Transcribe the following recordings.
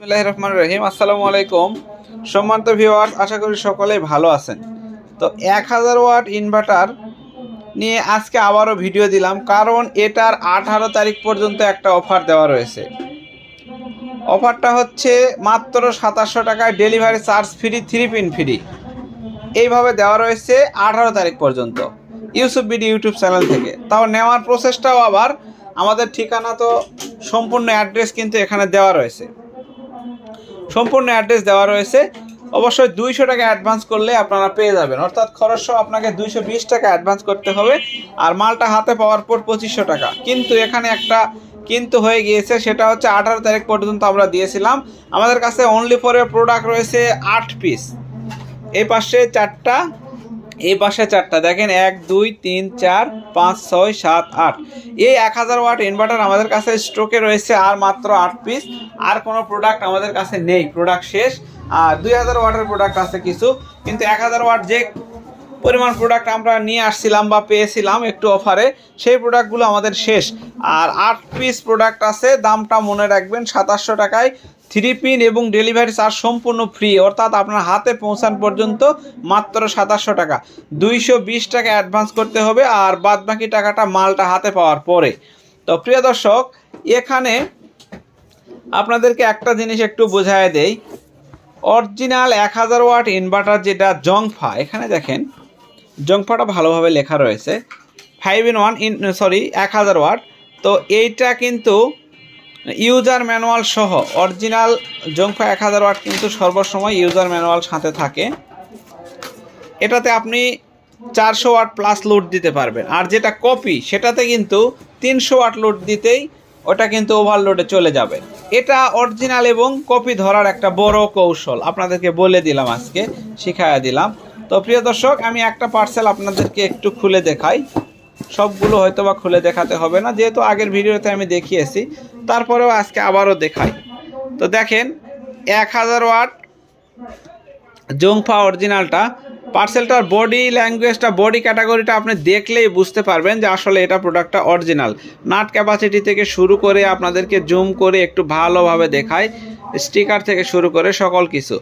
বিসমিল্লাহির রহমান রহিম। আসসালামু আলাইকুম। সম্মানিত ভিউয়ার্স আশা করি সকলেই ভালো আছেন। তো এক হাজার ওয়াট ইনভার্টার নিয়ে আজকে আবারও ভিডিও দিলাম, কারণ এটার আঠারো তারিখ পর্যন্ত একটা অফার দেওয়া রয়েছে। অফারটা হচ্ছে মাত্র সাতাশশো টাকায় delivery charge free three pin free এইভাবে দেওয়া রয়েছে আঠারো তারিখ পর্যন্ত ইউসুফ বিডি ইউটিউব চ্যানেল থেকে। তাও নেওয়ার প্রসেসটাও আবার আমাদের ঠিকানা তো সম্পূর্ণ অ্যাড্রেস কিন্তু এখানে দেওয়া রয়েছে। সম্পূর্ণ অ্যাড্রেস দেওয়া রয়েছে। অবশ্যই দুইশো টাকা অ্যাডভান্স করলে আপনারা পেয়ে যাবেন। অর্থাৎ খরচ আপনাকে দুইশো বিশ টাকা অ্যাডভান্স করতে হবে। আর মালটা হাতে পাওয়ার পর পঁচিশশো টাকা। কিন্তু এখানে একটা কিন্তু হয়ে গিয়েছে, সেটা হচ্ছে আঠারো তারিখ পর্যন্ত আমরা দিয়েছিলাম। আমাদের কাছে অনলি ফরের প্রোডাক্ট রয়েছে আট পিস এই পাশে চারটা এই পাশে চারটা। দেখেন, এক, দুই, তিন, চার, পাঁচ, ছয়, সাত, আট। এই এক হাজার ওয়াট ইনভার্টার আমাদের কাছে স্টকে রয়েছে আর মাত্র আট পিস আর কোনো প্রোডাক্ট আমাদের কাছে নেই। প্রোডাক্ট শেষ। আর দুই হাজার ওয়াটের প্রোডাক্ট আছে কিছু। কিন্তু এক হাজার ওয়াট যে পরিমাণ প্রোডাক্ট আমরা নিয়ে আসছিলাম বা পেয়েছিলাম একটু অফারে সেই প্রোডাক্টগুলো আমাদের শেষ। আর আট পিস প্রোডাক্ট আছে। দামটা মনে রাখবেন সাতাশশো টাকায়। থ্রি পিন এবং ডেলিভারি চার্জ সম্পূর্ণ ফ্রি, অর্থাৎ আপনার হাতে পৌঁছান পর্যন্ত মাত্র সাতাশশো টাকা। দুইশো বিশ টাকা অ্যাডভান্স করতে হবে আর বাদ বাকি টাকাটা মালটা হাতে পাওয়ার পরে। তো প্রিয় দর্শক, এখানে আপনাদেরকে একটা জিনিস একটু বোঝায় দেই। অরিজিনাল এক হাজার ওয়াট ইনভার্টার যেটা জংফা, এখানে দেখেন জংফাটা ভালোভাবে লেখা রয়েছে। Five in one in, sorry, এক হাজার ওয়াট। তো এইটা কিন্তু ইউজার ম্যানুয়াল সহ অরিজিনাল জংফা এক হাজার ওয়াট কিন্তু সর্বসময় ইউজার ম্যানুয়াল সাথে থাকে। এটাতে আপনি চারশো ওয়াট প্লাস লোড দিতে পারবেন। আর যেটা কপি সেটাতে কিন্তু তিনশো ওয়াট লোড দিতেই ওটা কিন্তু ওভারলোডে চলে যাবে। এটা অরিজিনাল এবং কপি ধরার একটা বড় কৌশল আপনাদেরকে বলে দিলাম আজকে, শিখাইয়া দিলাম। তো প্রিয় দর্শক, আমি একটা পার্সেল আপনাদেরকে একটু খুলে দেখাই। সবগুলো হয়তো বা খুলে দেখাতে হবে না, যেহেতু আগের ভিডিওতে আমি দেখিয়েছি। তারপরেও আজকে আবারও দেখাই। তো দেখেন, এক হাজার ওয়াট জংফা অরিজিনালটা পার্সেলটার বডি ল্যাঙ্গুয়েজটা, বডি ক্যাটাগরিটা আপনি দেখলেই বুঝতে পারবেন যে আসলে এটা প্রোডাক্টটা অরিজিনাল। নাট ক্যাপাসিটি থেকে শুরু করে আপনাদেরকে জুম করে একটু ভালোভাবে দেখায় স্টিকার থেকে শুরু করে সকল কিছু।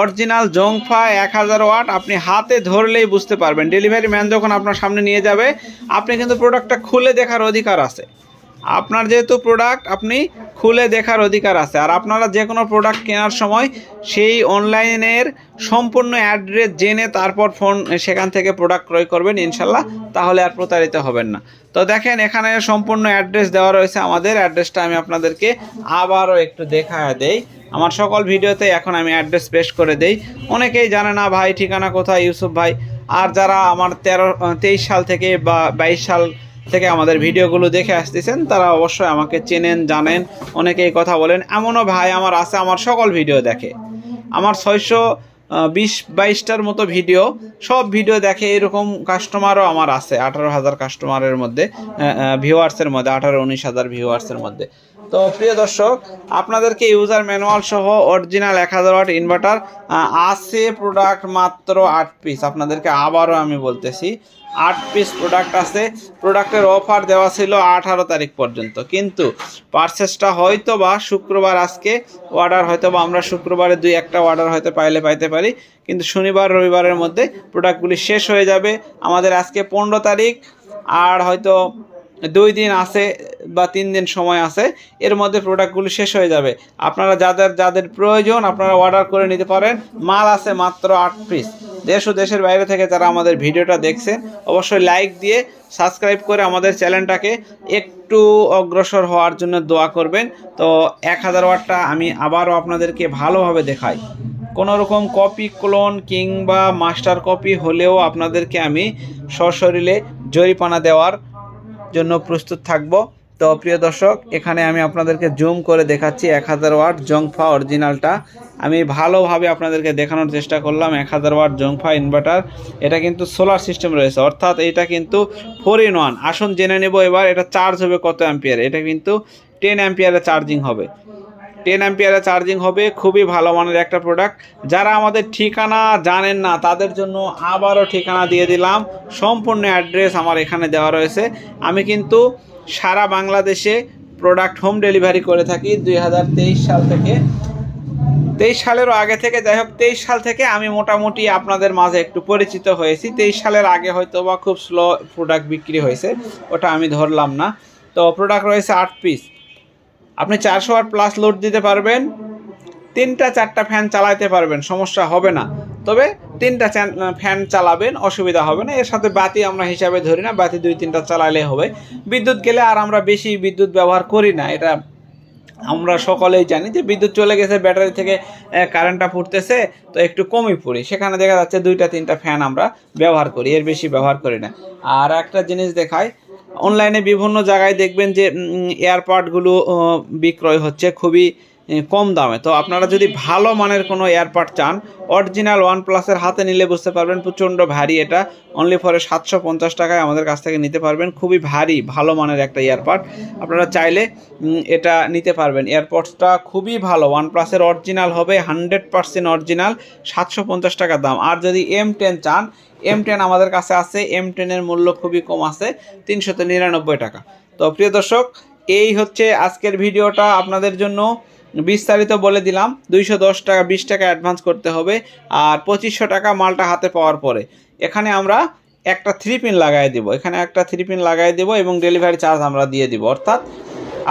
অরিজিনাল জংফা এক হাজার ওয়াট আপনি হাতে ধরলেই বুঝতে পারবেন। ডেলিভারি ম্যান যখন আপনার সামনে নিয়ে যাবে, আপনি কিন্তু প্রোডাক্টটা খুলে দেখার অধিকার আছে। আপনার যেহেতু প্রোডাক্ট আপনি খুলে দেখার অধিকার আছে। আর আপনারা যে কোনো প্রোডাক্ট কেনার সময় সেই অনলাইনের সম্পূর্ণ অ্যাড্রেস জেনে তারপর ফোন সেখান থেকে প্রোডাক্ট ক্রয় করবেন, ইনশাল্লাহ। তাহলে আর প্রতারিত হবেন না। তো দেখেন, এখানে সম্পূর্ণ অ্যাড্রেস দেওয়া রয়েছে আমাদের। অ্যাড্রেসটা আমি আপনাদেরকে আবারও একটু দেখা দেই। আমার সকল ভিডিওতে এখন আমি অ্যাড্রেস পেশ করে দেই। অনেকেই জানে না, ভাই, ঠিকানা কোথায়, ইউসুফ ভাই। আর যারা আমার তেরো, তেইশ সাল থেকে বা বাইশ সাল থেকে আমাদের ভিডিওগুলো দেখে আসতেছেন, তারা অবশ্যই আমাকে চেনেন, জানেন, অনেকেই কথা বলেন। এমনও ভাই আমার আছে, আমার সকল ভিডিও দেখে। আমার ছয়শো বিশ, বাইশটার মতো ভিডিও, সব ভিডিও দেখে এরকম কাস্টমারও আমার আছে, আঠারো হাজার কাস্টমারের মধ্যে ভিউয়ার্সের মধ্যে, আঠারো, উনিশ হাজার ভিউয়ার্সের মধ্যে। তো প্রিয় দর্শক, আপনাদেরকে ইউজার ম্যানুয়াল সহ অরিজিনাল এক হাজার ওয়াট ইনভার্টার আছে প্রোডাক্ট মাত্র আট পিস আপনাদেরকে আবারও আমি বলতেছি, আট পিস প্রোডাক্ট আছে। প্রোডাক্টের অফার দেওয়া ছিল আঠারো তারিখ পর্যন্ত। কিন্তু পার্সেসটা হয়তো বা শুক্রবার আজকে অর্ডার হয়তো বা আমরা শুক্রবারে দুই একটা অর্ডার হয়তো পাইলে পাইতে পারি। কিন্তু শনিবার, রবিবারের মধ্যে প্রোডাক্টগুলি শেষ হয়ে যাবে। আমাদের আজকে পনেরো তারিখ, আর হয়তো দুই দিন আছে বা তিন দিন সময় আছে, এর মধ্যে প্রোডাক্টগুলি শেষ হয়ে যাবে। আপনারা যাদের যাদের প্রয়োজন আপনারা অর্ডার করে নিতে পারেন। মাল আছে মাত্র আট পিস দেশ ও দেশের বাইরে থেকে যারা আমাদের ভিডিওটা দেখছেন, অবশ্যই লাইক দিয়ে সাবস্ক্রাইব করে আমাদের চ্যানেলটাকে একটু অগ্রসর হওয়ার জন্য দোয়া করবেন। তো এক হাজার ওয়াটটা আমি আবারও আপনাদেরকে ভালোভাবে দেখাই। কোনো রকম কপি ক্লোন কিংবা মাস্টার কপি হলেও আপনাদেরকে আমি সশরীরে জরিপানা দেওয়ার জন্য প্রস্তুত থাকব। তো প্রিয় দর্শক, এখানে আমি আপনাদেরকে জুম করে দেখাচ্ছি এক হাজার ওয়াট জংফা অরিজিনালটা। আমি ভালোভাবে আপনাদেরকে দেখানোর চেষ্টা করলাম, এক হাজার ওয়াট জংফা ইনভার্টার। এটা কিন্তু সোলার সিস্টেম রয়েছে, অর্থাৎ এটা কিন্তু ফোর ইন ওয়ান। আসুন জেনে নেব এবার এটা চার্জ হবে কত অ্যাম্পিয়ার। এটা কিন্তু টেন অ্যাম্পিয়ারে চার্জিং হবে। টেন অ্যাম্পিয়ারে চার্জিং হবে, খুবই ভালো মানের একটা প্রোডাক্ট যারা আমাদের ঠিকানা জানেন না, তাদের জন্য আবারও ঠিকানা দিয়ে দিলাম। সম্পূর্ণ অ্যাড্রেস আমার এখানে দেওয়া রয়েছে। আমি কিন্তু সারা বাংলাদেশে প্রোডাক্ট হোম ডেলিভারি করে থাকি দুই হাজার তেইশ সাল থেকে। তেইশ সালেরও আগে থেকে, যাই হোক, তেইশ সাল থেকে আমি মোটামুটি আপনাদের মাঝে একটু পরিচিত হয়েছি। তেইশ সালের আগে হয়তো বা খুব স্লো প্রোডাক্ট বিক্রি হয়েছে, ওটা আমি ধরলাম না। তো প্রোডাক্ট রয়েছে আট পিস আপনি চারশো ওয়াট প্লাস লোড দিতে পারবেন, তিনটা চারটা ফ্যান চালাইতে পারবেন, সমস্যা হবে না। তবে তিনটা ফ্যান চালাবেন, অসুবিধা হবে না। এর সাথে বাতি আমরা হিসাবে ধরি না, বাতি দুই তিনটা চালালে হবে। বিদ্যুৎ গেলে আর আমরা বেশি বিদ্যুৎ ব্যবহার করি না, এটা আমরা সকলেই জানি যে বিদ্যুৎ চলে গেছে, ব্যাটারি থেকে কারেন্টটা ফুটতেছে, তো একটু কমই পড়ি। সেখানে দেখা যাচ্ছে দুইটা, তিনটা ফ্যান আমরা ব্যবহার করি, এর বেশি ব্যবহার করি না। আর একটা জিনিস দেখায় অনলাইনে বিভিন্ন জায়গায় দেখবেন যে এয়ারপডগুলো বিক্রয় হচ্ছে। খুবই কম দামে। তো আপনারা যদি ভালো মানের কোনো এয়ারপাড চান অরিজিনাল ওয়ান প্লাসের হাতে নিলে বুঝতে পারবেন প্রচণ্ড ভারী এটা। অনলি ফরে সাতশো পঞ্চাশ টাকায় আমাদের কাছ থেকে নিতে পারবেন। খুবই ভারী ভালো মানের একটা এয়ারপাড আপনারা চাইলে এটা নিতে পারবেন। এয়ারপডসটা খুবই ভালো। ওয়ান প্লাসের অরিজিনাল হবে হান্ড্রেড পার্সেন্ট অরিজিনাল সাতশো পঞ্চাশ টাকা দাম। আর যদি এম টেন চান এম টেন আমাদের কাছে আছে। এম টেনের মূল্য খুবই কম আছে তিনশো নিরানব্বই টাকা। তো প্রিয় দর্শক এই হচ্ছে আজকের ভিডিওটা। আপনাদের জন্য বিস্তারিত বলে দিলাম, দুইশো দশ টাকা, বিশ টাকা অ্যাডভান্স করতে হবে আর পঁচিশশো টাকা মালটা হাতে পাওয়ার পরে। এখানে আমরা একটা থ্রি পিন লাগাই দিব। এখানে একটা থ্রি পিন লাগাই দেব এবং ডেলিভারি চার্জ আমরা দিয়ে দিব। অর্থাৎ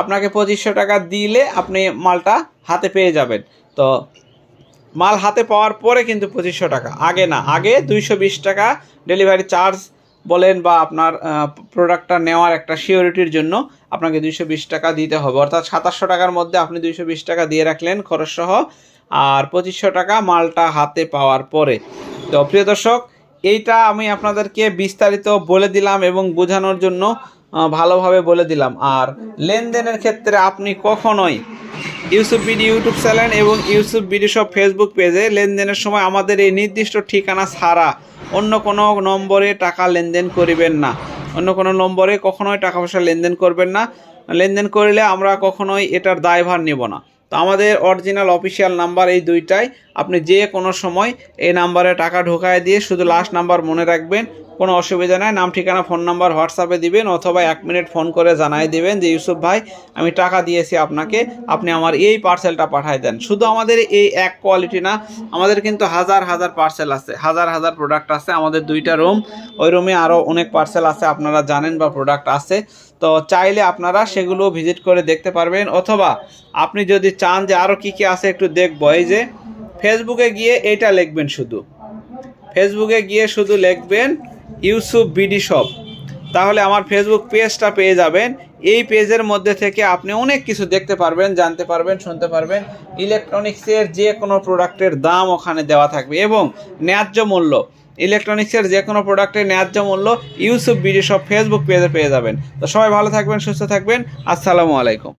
আপনাকে পঁচিশশো টাকা দিলে আপনি মালটা হাতে পেয়ে যাবেন। তো মাল হাতে পাওয়ার পরে কিন্তু পঁচিশশো টাকা। আগে না, আগে দুইশো বিশ টাকা ডেলিভারি চার্জ বলেন বা আপনার প্রোডাক্টটা নেওয়ার একটা সিওরিটির জন্য আপনাকে দুইশো বিশ টাকা দিতে হবে। অর্থাৎ সাতাশশো টাকার মধ্যে আপনি দুইশো বিশ টাকা দিয়ে রাখলেন খরচসহ আর পঁচিশশো টাকা মালটা হাতে পাওয়ার পরে। তো প্রিয় দর্শক, এইটা আমি আপনাদেরকে বিস্তারিত বলে দিলাম এবং বোঝানোর জন্য ভালোভাবে বলে দিলাম। আর লেনদেনের ক্ষেত্রে আপনি কখনোই ইউসুফ বিডি ইউটিউব চ্যানেল এবং ইউসুফ বিডি সব ফেসবুক পেজে লেনদেনের সময় আমাদের এই নির্দিষ্ট ঠিকানা ছাড়া অন্য কোনো নম্বরে টাকা লেনদেন করিবেন না। অন্য কোনো নম্বরে কখনোই টাকা পয়সা লেনদেন করবেন না। লেনদেন করলে আমরা কখনোই এটার দায়ভার নেব না। তো আমাদের অরিজিনাল অফিসিয়াল নাম্বার এই দুইটাই। আপনি যে কোনো সময় এই নাম্বারে টাকা ঢোকায় দিয়ে শুধু লাস্ট নাম্বার মনে রাখবেন, কোনো অসুবিধা নাই, নাম, ঠিকানা ফোন নাম্বার হোয়াটসঅ্যাপে দিবেন অথবা এক মিনিট ফোন করে জানাই দিবেন যে, ইউসুফ ভাই, আমি টাকা দিয়েছি আপনাকে, আপনি আমার এই পার্সেলটা পাঠায় দেন। শুধু আমাদের এই এক কোয়ালিটি না, আমাদের কিন্তু হাজার হাজার পার্সেল আছে, হাজার হাজার প্রোডাক্ট আছে, আমাদের দুইটা রুম ওই রুমে আরও অনেক পার্সেল আছে, আপনারা জানেন বা প্রোডাক্ট আছে। তো চাইলে আপনারা সেগুলো ভিজিট করে দেখতে পারবেন, অথবা আপনি যদি চান যে আরও কী কী আছে, একটু দেখব। এই যে ফেসবুকে গিয়ে এইটা লিখবেন শুধু। ফেসবুকে গিয়ে শুধু লিখবেন, ইউসুফ বিডি শপ। তাহলে আমার ফেসবুক পেজটা পেয়ে যাবেন। এই পেজের মধ্যে থেকে আপনি অনেক কিছু দেখতে পারবেন, জানতে পারবেন, শুনতে পারবেন। ইলেকট্রনিক্সের যে কোনো প্রোডাক্টের দাম ওখানে দেওয়া থাকবে এবং ন্যায্য মূল্য। ইলেকট্রনিক্সের যে কোনো প্রোডাক্টের ন্যায্য মূল্য ইউসুফ বিডি শপ ফেসবুক পেজে পেয়ে যাবেন। তো সবাই ভালো থাকবেন, সুস্থ থাকবেন। আসসালামু আলাইকুম।